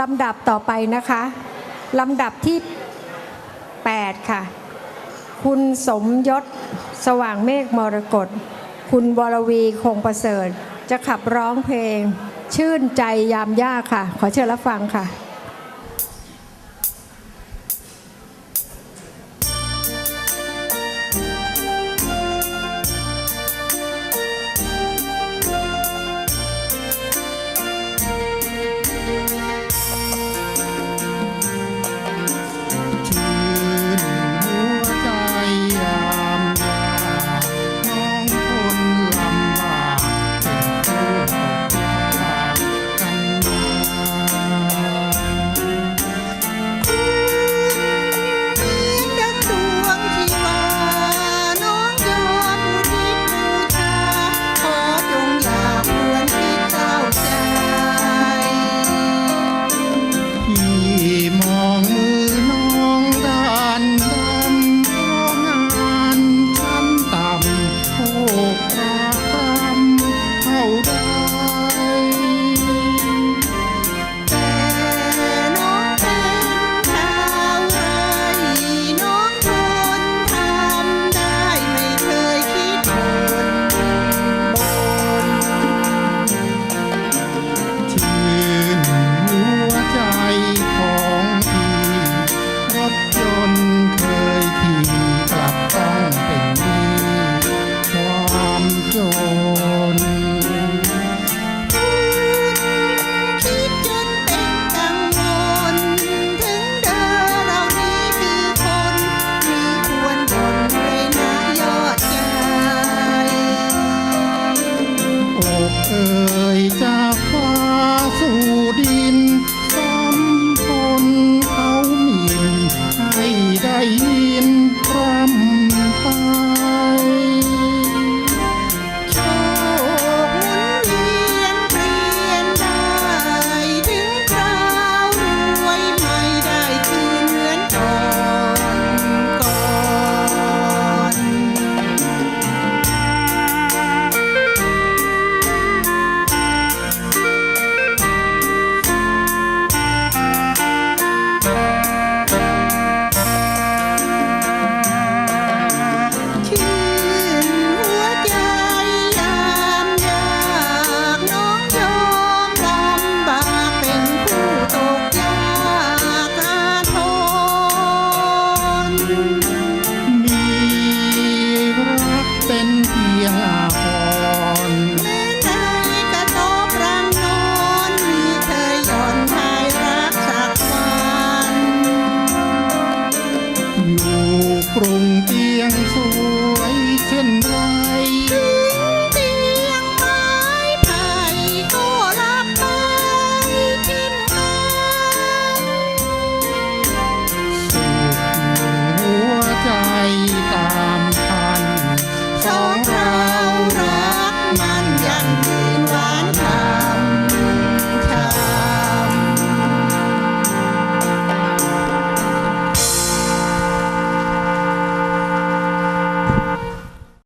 ลำดับต่อไปนะคะลำดับที่ 8 ค่ะ คุณสมยศสว่างเมฆมรกตคุณวรวีคงประเสริฐ จะขับร้องเพลง ชื่นใจยามยากค่ะ ขอเชิญรับฟังค่ะ いた เ้นเพียง